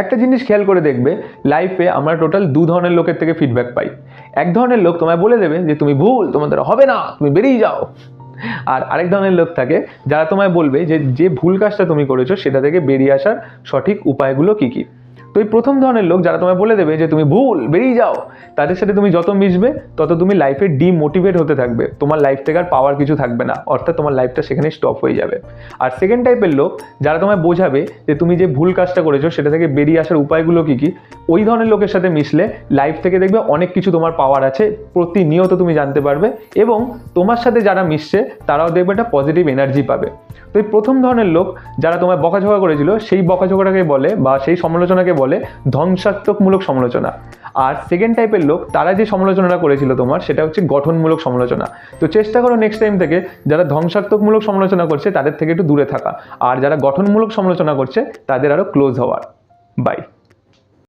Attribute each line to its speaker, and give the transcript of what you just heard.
Speaker 1: একটা জিনিস খেয়াল করে দেখবে লাইফে আমরা টোটাল দু ধরনের লোকের থেকে ফিডব্যাক পাই। এক ধরনের লোক তোমায় বলে দেবে যে, তুমি ভুল, তোমাদের হবে না, তুমি বেরিয়ে যাও। আর আরেক ধরনের লোক থাকে, যারা তোমায় বলবে যে যে ভুল কাজটা তুমি করেছ, সেটা থেকে বেরিয়ে আসার সঠিক উপায়গুলো কী কী? এই প্রথম ধরনের লোক যারা তোমায় বলে দেবে যে তুমি ভুল, বেরিয়ে যাও, তাদের সাথে তুমি যত মিশবে, তত তুমি লাইফে ডিমোটিভেট হতে থাকবে। তোমার লাইফ থেকে আর পাওয়ার কিছু থাকবে না, অর্থাৎ তোমার লাইফটা সেখানে স্টপ হয়ে যাবে। আর সেকেন্ড টাইপের লোক যারা তোমায় বোঝাবে যে তুমি যে ভুল কাজটা করেছ, সেটা থেকে বেরিয়ে আসার উপায়গুলো কী কী ওই ধরনের লোকের সাথে মিশলে লাইফ থেকে দেখবে অনেক কিছু তোমার পাওয়ার আছে, প্রতিনিয়ত তুমি জানতে পারবে এবং তোমার সাথে যারা মিশছে তারাও দেখবে একটা পজিটিভ এনার্জি পাবে। তো এই প্রথম ধরনের লোক যারা তোমায় বকাঝকা করেছিল, সেই বকাঝকাটাকে বলে বা সেই সমালোচনাকে বলে ধ্বংসাত্মকমূলক সমালোচনা। আর সেকেন্ড টাইপের লোক, তারা যে সমালোচনাটা করেছিল তোমার, সেটা হচ্ছে গঠনমূলক সমালোচনা। তো চেষ্টা করো নেক্সট টাইম থেকে যারা ধ্বংসাত্মকমূলক সমালোচনা করছে, তাদের থেকে একটু দূরে থাকা। আর যারা গঠনমূলক সমালোচনা করছে, তাদের আরও ক্লোজ হওয়ার। বাই